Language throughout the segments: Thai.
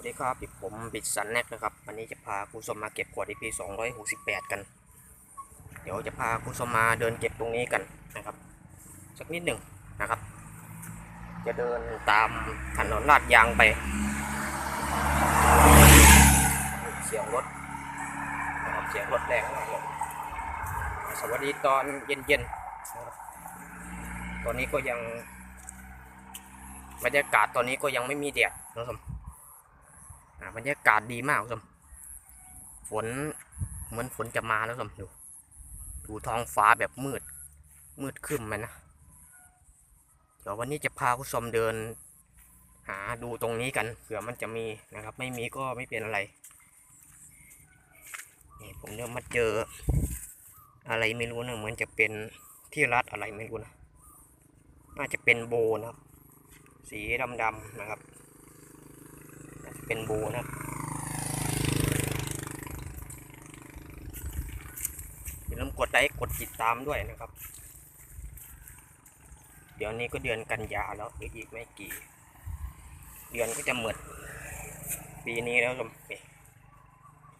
สวัสดีครับผมบิดสันแนกนะครับ วันนี้จะพาคุณผู้ชมมาเก็บขวด EP 268 กัน เดี๋ยวจะพาคุณผู้ชมมาเดินเก็บตรงนี้กันนะครับ สักนิดหนึ่งนะครับ จะเดินตามถนนลาดยางไป เสียงรถนะครับเสียงรถแรงมากเลยสวัสดีตอนเย็นๆนตอนนี้ก็ยังบรรยากาศตอนนี้ก็ยังไม่มีแดดนะครับผม บรรยากาศดีมากคุณผู้ชมฝนเหมือนฝนจะมาแล้วคุณผู้ชมดูดูท้องฟ้าแบบมืด มืดครึ้มมันนะเดี๋ยววันนี้จะพาคุณผู้ชมเดิน หาดูตรงนี้กันเผื่อมันจะมีนะครับ ไม่มีก็ไม่เป็นอะไรนี่ผมเดินมาเจอ อะไรไม่รู้นะเหมือนจะเป็นที่รัดอะไรไม่รู้นะน่าจะเป็นโบนะครับสีดำๆนะครับ เป็นบูนะอย่าลืมกดไลค์กดติดตามด้วยนะครับ เดี๋ยวนี้ก็เดือนกันยาแล้วอีกไม่กี่ เดือนก็จะหมดปีนี้แล้วสมนี่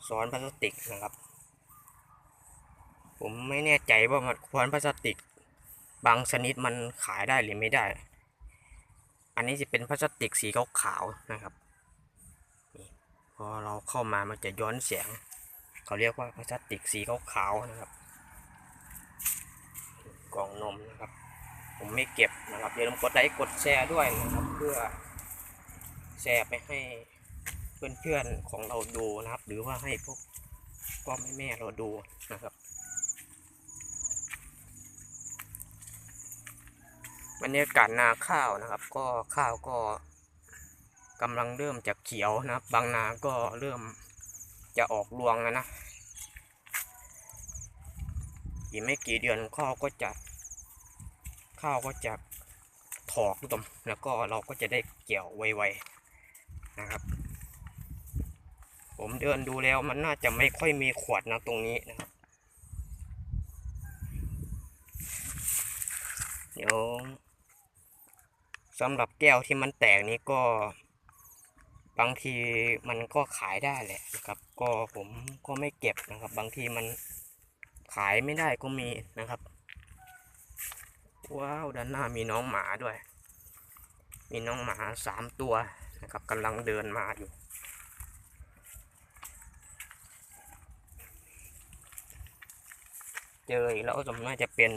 ซ้อนพลาสติกนะครับ ผมไม่แน่ใจว่ามันซ้อนพลาสติก บางชนิดมันขายได้หรือไม่ได้ อันนี้จะเป็นพลาสติกสีขาวๆนะครับ พอเราเข้ามามันจะย้อนแสง เขาเรียกว่าพลาสติกสีขาวๆนะครับ กล่องนมนะครับ ผมไม่เก็บนะครับอย่าลืมกดไลค์กดแชร์ด้วยนะครับ เพื่อแชร์ไปให้เพื่อนๆของเราดูนะครับ หรือว่าให้พวกพ่อแม่แม่เราดูนะครับบรรยากาศนาข้าวนะครับ ก็ข้าวก็ กำลังเริ่มจะเขียวนะครับ บางนาก็เริ่มจะออกรวงแล้วนะอีกไม่กี่เดือนข้าวก็จะข้าวก็จะถอกทุกตมแล้วก็เราก็จะได้เกี่ยวไวๆนะครับ ผมเดินดูแล้วมันน่าจะไม่ค่อยมีขวดนะตรงนี้นะครับ เดี๋ยวสำหรับแก้วที่มันแตกนี้ก็ บางทีมันก็ขายได้แหละนะครับ ก็ผมก็ไม่เก็บนะครับ บางทีมันขายไม่ได้ก็มีนะครับ ว้าวด้านหน้ามีน้องหมาด้วย มีน้องหมาสามตัวนะครับกำลังเดินมาอยู่เจออีกแล้วสมน่าจะเป็น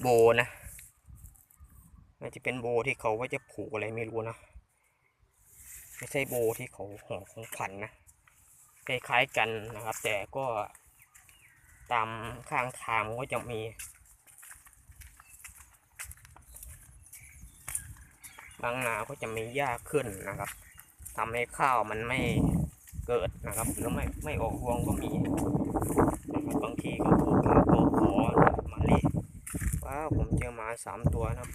โบนะ น่าจะเป็นโบที่เขาไว่าจะผูกอะไรไม่รู้นะ ไม่ใช่โบที่เขาห่อของขวัญนนะคล้ายๆกันนะครับ แต่ก็ตามข้างทางก็จะมี บางนาก็จะมีหญ้าขึ้นนะครับทำให้ข้าวมันไม่เกิดนะครับ หรือไม่ไม่ออกรวงก็มีนะครับบางทีก็ปลูกข้าวก็ขอมาเลยว้าวผมเจอหมาสามตัวนะครับ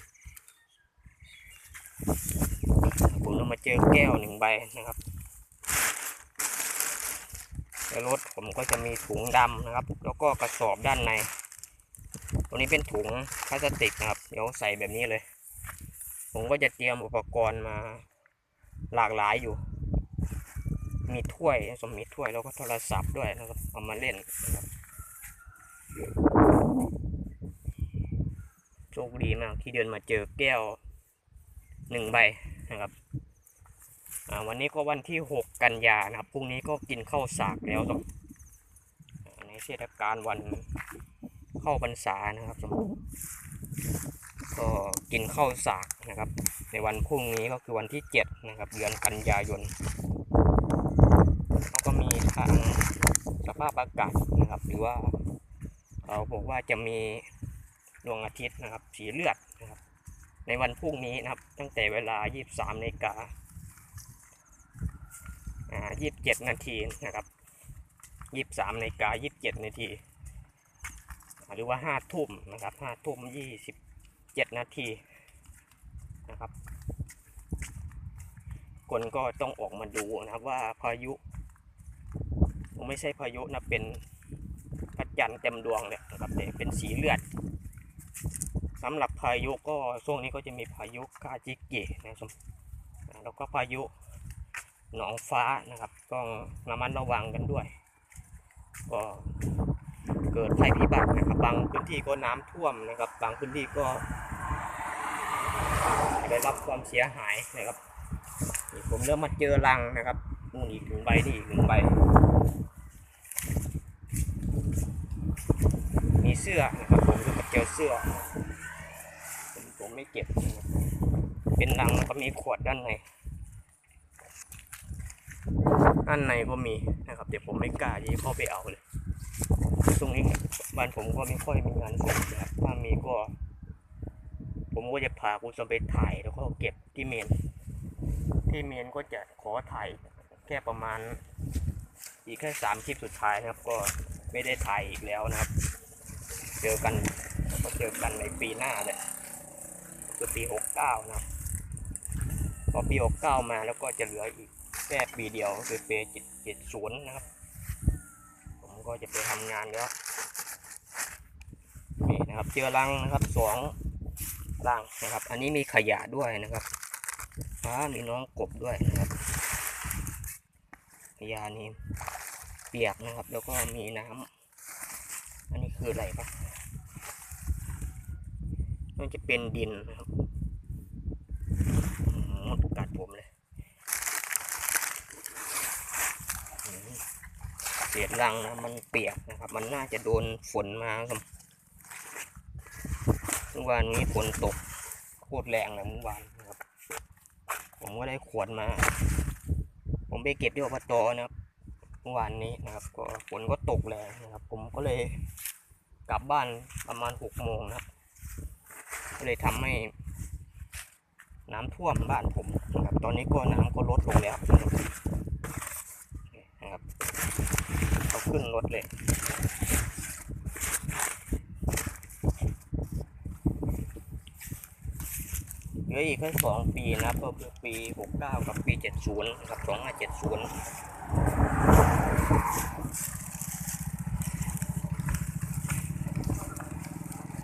ผมเรามาเจอแก้วหนึ่งใบนะครับในรถผมก็จะมีถุงดำนะครับ แล้วก็กระสอบด้านใน ตัวนี้เป็นถุงพลาสติกนะครับ เดี๋ยวใส่แบบนี้เลย ผมก็จะเตรียมอุปกรณ์มาหลากหลายอยู่ มีถ้วยสมมีถ้วยแล้วก็โทรศัพท์ด้วยนะครับ เอามาเล่นนะครับโชคดีมากที่เดินมาเจอแก้วหนึ่งใบ นะครับวันนี้ก็วันที่ 6 กันยานะครับพรุ่งนี้ก็กินข้าวสากแล้วครับอ่าในเทศกาลวันเข้าพรรษานะครับสมก็กินข้าวสากนะครับ ในวันพรุ่งนี้ก็คือวันที่ 7 นะครับ เดือนกันยายนเขาก็มีทางสภาพอากาศนะครับ หรือว่าเขาบอกว่าจะมีดวงอาทิตย์นะครับ สีเลือด ในวันพรุ่งนี้นะครับ ตั้งแต่เวลา 23นาฬิกาอ่า27 นาทีนะครับ 23นาฬิกา27 นาที หรือว่า 5 ทุ่มนะครับ5ทุ่ม 27 นาทีนะครับ คนก็ต้องออกมาดูนะครับว่าพายุ ไม่ใช่พายุนะเป็นพระจันทร์เต็มดวงเลยนะครับแต่เป็นสีเลือด สำหรับพายุก็ช่วงนี้ก็จะมีพายุคาจิเกะนะครับแล้วก็พายุหนองฟ้านะครับต้องระมัดระวังกันด้วย ก็เกิดภัยพิบัตินะครับ บางพื้นที่ก็น้ำท่วมนะครับ บางพื้นที่ก็ได้รับความเสียหายนะครับผมเริ่มมาเจอรังนะครับนู่นอีกหนึ่งใบนี่อีกหนึ่งใบ มีเสื้อนะครับผมเริ่มมาเจอเสื้อ ไม่เก็บ เป็นรังแล้วก็มีขวดด้านใน ด้านในก็มีนะครับ เดี๋ยวผมไม่กล้าที่จะเข้าไปเอาเลย ตรงนี้บ้านผมก็ไม่ค่อยมีงานศพนะครับ ถ้ามีก็ ผมก็จะพาคุณสมไปถ่ายแล้วก็เก็บที่เมน ที่เมนก็จะขอถ่ายแค่ประมาณ อีกแค่สามคลิปสุดท้ายนะครับ ก็ไม่ได้ถ่ายอีกแล้วนะครับ เจอกันก็เจอกันในปีหน้าเลย คือปีหกเก้านะครับพอปีหกเก้ามาแล้วก็จะเหลืออีกแค่ปีเดียวคือปีเจ็ดเจ็ดศูนย์นะครับ ผมก็จะไปทำงานแล้วนี่นะครับเจอรังนะครับสองรังนะครับ อันนี้มีขยะด้วยนะครับฟ้ามีน้องกบด้วยนะครับขยะนี่เปียกนะครับ แล้วก็มีน้ำอันนี้คืออะไรปะ มันจะเป็นดินนะครับมดกัดผมเลยเศษรังนะมันเปียกนะครับ มันน่าจะโดนฝนมาครับเมื่อวานนี้ฝนตกโคตรแรงเลยเมื่อวานนะครับ ผมก็ได้ขวดมา ผมไปเก็บที่อบตนะครับเมื่อวานนี้นะครับ ก็ฝนก็ตกแรงนะครับ ผมก็เลยกลับบ้านประมาณหกโมงนะครับ ก็เลยทำให้ น้ำท่วมบ้านผมนะครับตอนนี้ก็น้ำก็ลดลงแล้วนะครับเอาขึ้นรถเลยเหลืออีกแค่สองปีนะครับก็คือปีหกเก้ากับปีเจ็ดศูนย์นะครับสองห้าเจ็ดศูนย์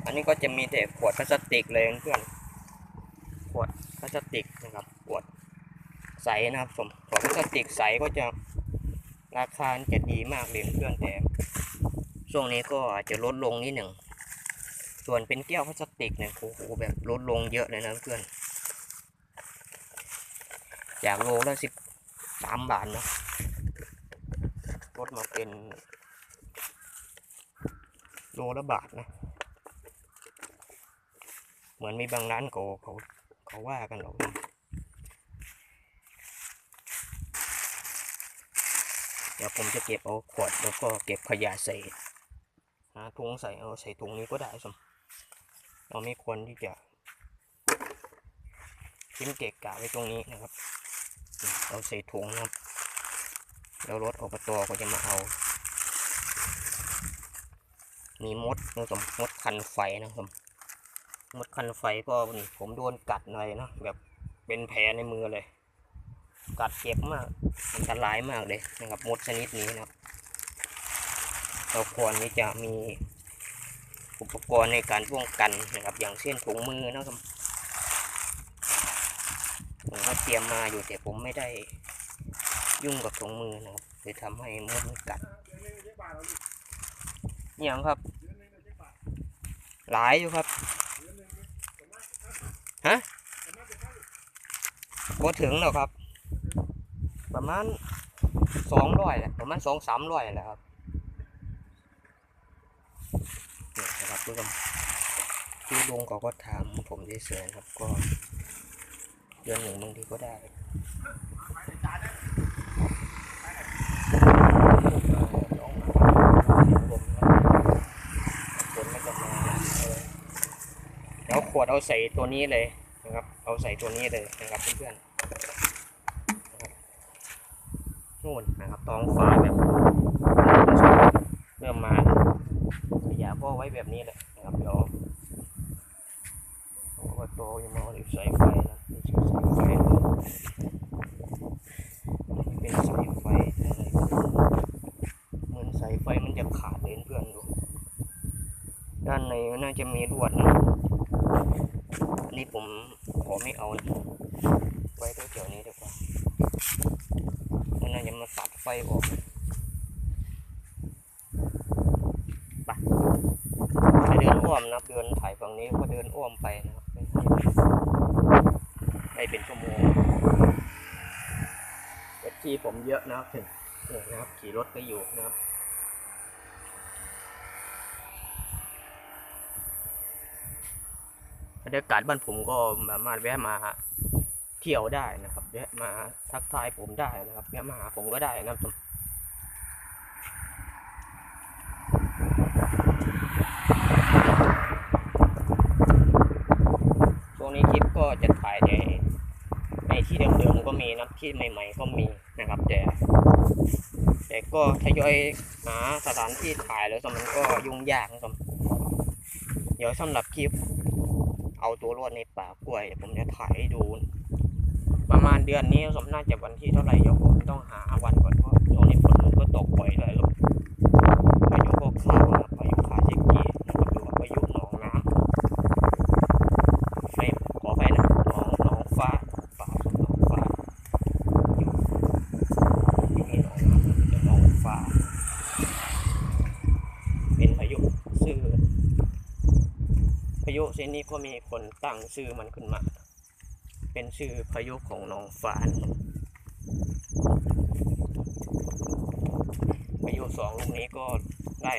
อันนี้ก็จะมีแต่ขวดพลาสติกเลยเพื่อน ขวดพลาสติกนะครับ ขวดใสนะครับผมขวดพลาสติกใสก็จะราคาจะดีมากเลยเพื่อนแต่ช่วงนี้ก็อาจจะลดลงนิดหนึ่ง ส่วนเป็นแก้วพลาสติกเนี่ยโอ้โหแบบลดลงเยอะเลยนะเพื่อนจากโลละสิบสามบาทเนอะลดมาเป็นโลละบาทนะ เหมือนมีบางร้านเขาเขาเขาว่ากันหรอกเดี๋ยวผมจะเก็บเอาขวดแล้วก็เก็บขยะใส่หาถุงใส่เอาใส่ถุงนี้ก็ได้สมเราไม่ควรที่จะทิ้งเกะกะไว้ตรงนี้นะครับ เราใส่ถุงนะครับแล้วรถอบตก็จะมาเอา มีมดนะสมมดคันไฟนะครับ มดคันไฟก็นี่ผมโดนกัดหน่อยเนาะแบบเป็นแผลในมือเลย กัดเจ็บมากอันตรายมากเลยนะครับมดชนิดนี้นะครับเราควรที่จะมีอุปกรณ์ในการป้องกันนะครับ อย่างเช่นถุงมือนะครับผมก็เตรียมมาอยู่แต่ผมไม่ได้ยุ่งกับถุงมือนะครับเลยทำให้มดมันกัดอหย่างครับ หลายอยู่ครับฮะ ก็ถึงแล้วครับ ประมาณสองร้อยแหละประมาณสองสามร้อยแหละครับนี่นะครับทุกคนที่ลุงเขาก็ถามผมเฉยๆครับก็เดือนหนึ่งบางทีก็ได้แล้วขวดเอาใส่ตัวนี้เลยนะครับ เอาใส่ตัวนี้เลยนะครับเพื่อนๆ นู่นนะครับท้องฟ้าแบบเริ่มมาแล้วขยะก็ไว้แบบนี้แหละนะครับเดี๋ยวว่าโตยังมาเอาสายไฟนะนี่คือสายไฟเป็นสายไฟอะไรเหมือนสายไฟมันจะขาดเลยเพื่อนดูด้านในน่าจะมีลวดนะอันนี้ผมขอไม่เอาไว้ตรงแถวนี้ดีกว่า ยังมาตัดไฟออกไปเดินอ้อมนะเดินถ่ายฝั่งนี้ก็เดินอ้อมไปนะครับได้เป็นชั่วโมงเอฟที่ผมเยอะนะครับถึงนี่นะครับ ขี่รถไปอยู่นะครับบรรยากาศบ้านผมก็สามารถแวะมา เที่ยวได้นะครับแวะมาทักทายผมได้นะครับแวะมาหาผมก็ได้นะครับช่วงนี้คลิปก็จะถ่ายในในที่เดิมๆก็มีนะที่ใหม่ ๆ ก็มีนะครับ แต่แต่ก็ทยอยหาสถานที่ถ่ายแล้วสมันก็ยุ่งยากนะครับเดี๋ยวสำหรับคลิปเอาตัวรอดในป่ากล้วย ผมจะถ่ายให้ดู เดือนนี้สมน่าจะวันที่เท่าไหร่เดี๋ยวผมต้องหาวันก่อนเพราะช่วงนี้ฝนมันก็ตกบ่อยเลยลูกพายุก็เข้านะครับพายุคาเชกีนะครับหรือว่าพายุหนองน้ำไม่ขอไปนะหนองหนองฟ้าป่าหนองฟ้าอยู่ที่มีหนองน้ำจะหนองฟ้า เป็นพายุซื่อพายุเช่นนี้ก็มีคนตั้งชื่อมันขึ้นมา เป็นชื่อพายุของน้องฟานพายุสองลูกนี้ก็ได้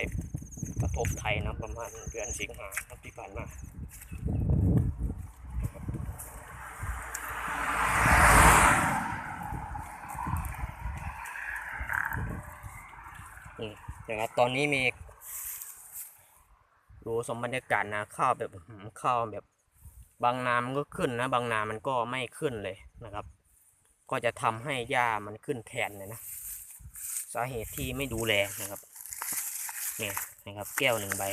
กระทบไทยนะประมาณเดือนสิงหาครับที่ผ่านมาอืมนะครับตอนนี้มีดูสมบรรยากาศนาข้าวแบบข้าวแบบ บางนามันก็ขึ้นนะ บางนามันก็ไม่ขึ้นเลยนะครับ ก็จะทำให้หญ้ามันขึ้นแทนเลยนะ สาเหตุที่ไม่ดูแลนะครับเนี่ยนะครับ แก้วหนึ่งใบ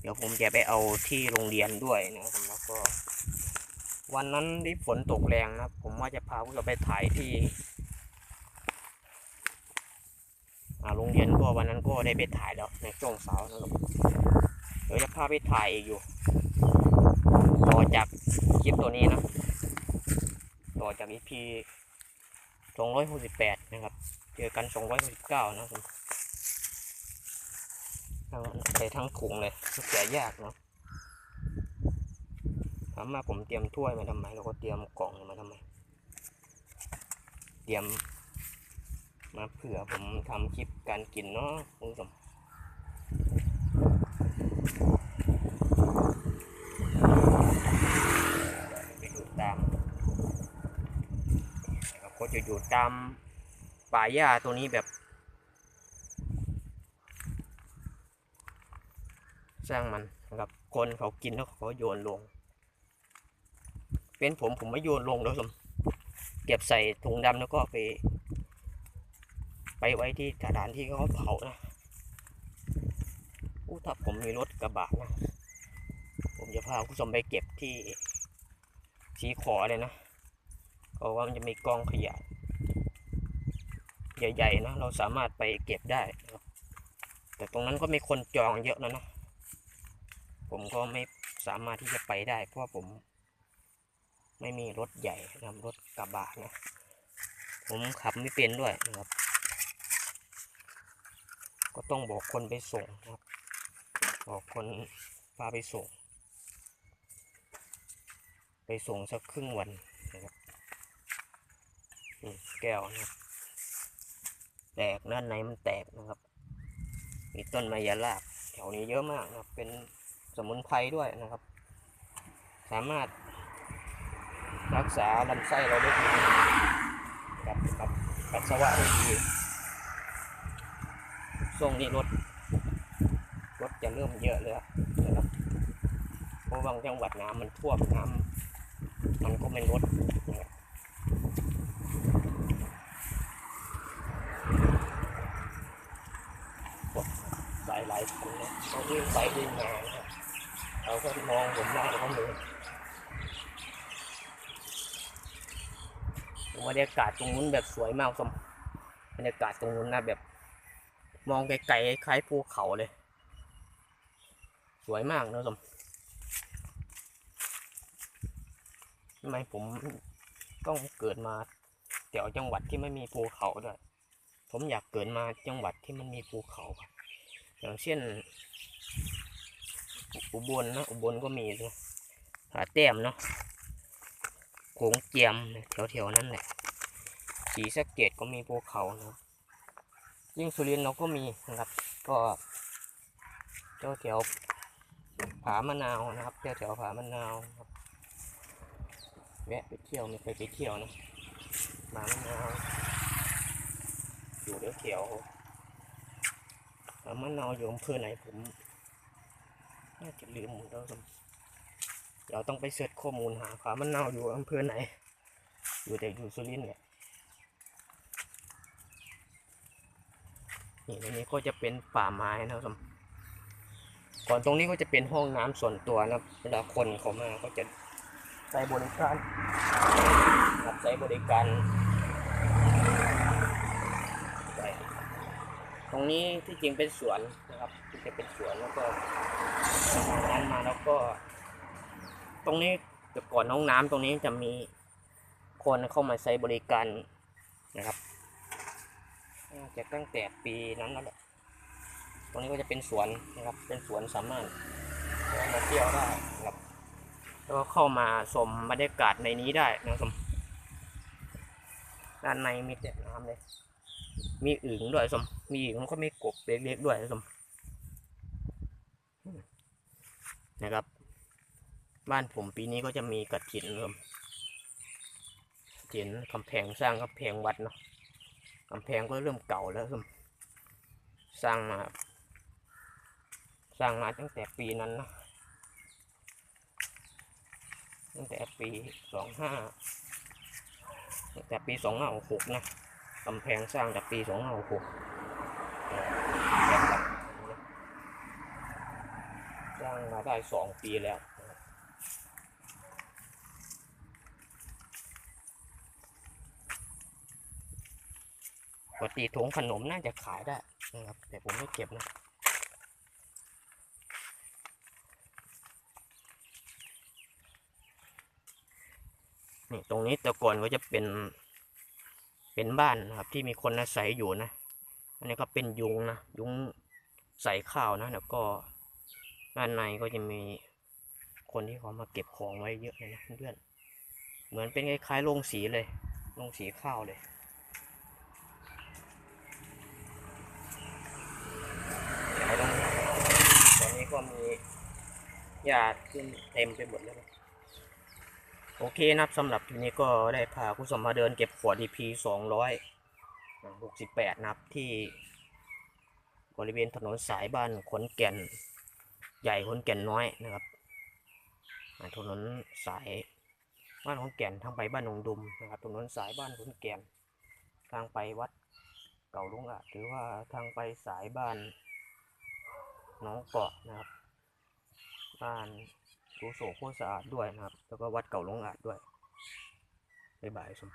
เดี๋ยวผมจะไปเอาที่โรงเรียนด้วยนะครับแล้วก็ วันนั้นที่ฝนตกแรงนะผมว่าจะพาพวกเราไปถ่ายที่ อ่า โรงเรียนก็วันนั้นก็ได้ไปถ่ายแล้วในช่วงเสาร์นะครับเดี๋ยวจะพาไปถ่ายอีกอยู่ ต่อจากคลิปตัวนี้นะ ต่อจาก EP 268นะครับ เจอกัน269นะครับทั้งไปทั้งถุงเลยแกะยากเนาะถามมาผมเตรียมถ้วยมาทำไม แล้วก็เตรียมกล่องมาทำไม เตรียม มาเผื่อผมทำคลิปการกินเนาะคุณผู้ชมไปดูตามนะครับก็จะอยู่ตามป่าหญ้าตัวนี้แบบ สร้างมันนะครับคนเขากินแล้วเขาโยนลง เป็นผมผมไม่โยนลงแล้วผมเก็บใส่ถุงดำแล้วก็ไป ไปไว้ที่สถานที่เขาเผานะอู้ถ้าผมมีรถกระบะนะ ผมจะพาคุณผู้ชมไปเก็บที่สีขอเลยนะเพราะว่ามันจะมีกองขยะใหญ่ๆนะเราสามารถไปเก็บได้นะแต่ตรงนั้นก็มีคนจองเยอะแล้วนะ ผมก็ไม่สามารถที่จะไปได้ เพราะผมไม่มีรถใหญ่นะรถกระบะนะ ผมขับไม่เป็นด้วยนะครับ ก็ต้องบอกคนไปส่งครับ บอกคนพาไปส่ง ไปส่งสักครึ่งวันนะครับแก้วนะครับแตกด้านในมันแตกนะครับ มีต้นไมยาลาบแถวนี้เยอะมากนะครับ เป็นสมุนไพรด้วยนะครับ สามารถรักษาลำไส้เราได้ดีกับกับปัสสาวะได้ดี ช่วงนี้รถ รถจะเริ่มเยอะเลยนะครับเพราะบางจังหวัดน้ำมันท่วมน้ำมันก็ไม่ลดนะครับสายหลายคนนะเขาวิ่งไปวิ่งมานะครับเขาก็มองผมได้เขาเลยบรรยากาศตรงนู้นแบบสวยมากสมบรรยากาศตรงนู้นนะแบบ มองไกลๆคล้ายภูเขาเลย สวยมากนะสมทำไมผมต้องเกิดมาแถวจังหวัดที่ไม่มีภูเขาด้วย ผมอยากเกิดมาจังหวัดที่มันมีภูเขา อย่างเช่น อุอุบลนะ อุบลก็มีนะผาแต้มเนาะโขงเจียมแถวๆนั้นแหละสีสะเกดก็มีภูเขานะ ยิ่งสุรินทร์เราก็มีนะครับ ก็แถวแถวผามะนาวนะครับแถวแถวผามะนาวครับแวะไปเที่ยวไม่เคยไปเที่ยวนะผามะนาวอยู่แถวแถวผามะนาวอยู่อำเภอไหนผมน่าจะลืมหมดแล้วครับเดี๋ยวต้องไปเสิร์ชข้อมูลหาผามะนาวอยู่อำเภอไหน อยู่แต่อยู่สุรินทร์แหละ นี่ตรงนี้ก็จะเป็นป่าไม้นะครับก่อนตรงนี้ก็จะเป็นห้องน้ำส่วนตัวนะครับเวลาคนเขามาก็จะใช้บริการรับใช้บริการตรงนี้ที่จริงเป็นสวนนะครับที่จะเป็นสวนแล้วก็นั้นมาแล้วก็ ตรงนี้แต่ก่อนห้องน้ำตรงนี้จะมีคนเข้ามาใช้บริการนะครับ น่าจะตั้งแต่ปีนั้นแล้วแหละตรงนี้ก็จะเป็นสวนนะครับ เป็นสวนสามารถมาเที่ยวได้นะครับ แล้วก็เข้ามาชมบรรยากาศในนี้ได้นะครับด้านในมีแต่น้ำเลย มีอึ่งด้วยสม มีอึ่งแล้วก็มีกบเล็กๆด้วยสมนะครับ บ้านผมปีนี้ก็จะมีกระถินครับกฐินกำแพงสร้างกำแพงวัดเนาะ กำแพงก็เริ่มเก่าแล้วครับสร้างมา สร้างมาตั้งแต่ปีนั้นนะ ตั้งแต่ปีสองห้าตั้งแต่ปีสองห้าหกนะกำแพงสร้างจากปีสองห้าหกสร้างมาได้สองปีแล้วนะครับ ปกติถุงขนมน่าจะขายได้นะครับ แต่ผมไม่เก็บนะนี่ตรงนี้แต่ก่อนก็จะเป็น เป็นบ้านนะครับ ที่มีคนอาศัยอยู่นะ อันนี้ก็เป็นยุงนะยุงใส่ข้าวนะแล้วก็ด้านในก็จะมีคนที่เขามาเก็บของไว้เยอะเลยนะเพื่อนเหมือนเป็นคล้ายๆโรงสีเลยโรงสีข้าวเลยเดี๋ยวตรงนี้ตอนนี้ ก็มีหญ้าขึ้นเต็มไปหมดเลยโอเคนะครับสำหรับทีนี้ก็ได้พาคุณผู้ชมมาเดินเก็บขวด EP สองร้อยหกสิบแปดนะครับที่บริเวณถนนสายบ้านขนแก่นใหญ่ขนแก่นน้อยนะครับถนนสายบ้านขนแก่นทางไปบ้านหนองดุมนะครับถนนสายบ้านขนแก่นทางไปวัดเก่าลุงอะหรือว่าทางไปสายบ้าน น้องเกาะนะครับบ้านดูโสโคตรสะอาดด้วยนะครับ แล้วก็วัดเก่าลงอาดด้วยบ๊ายบายสม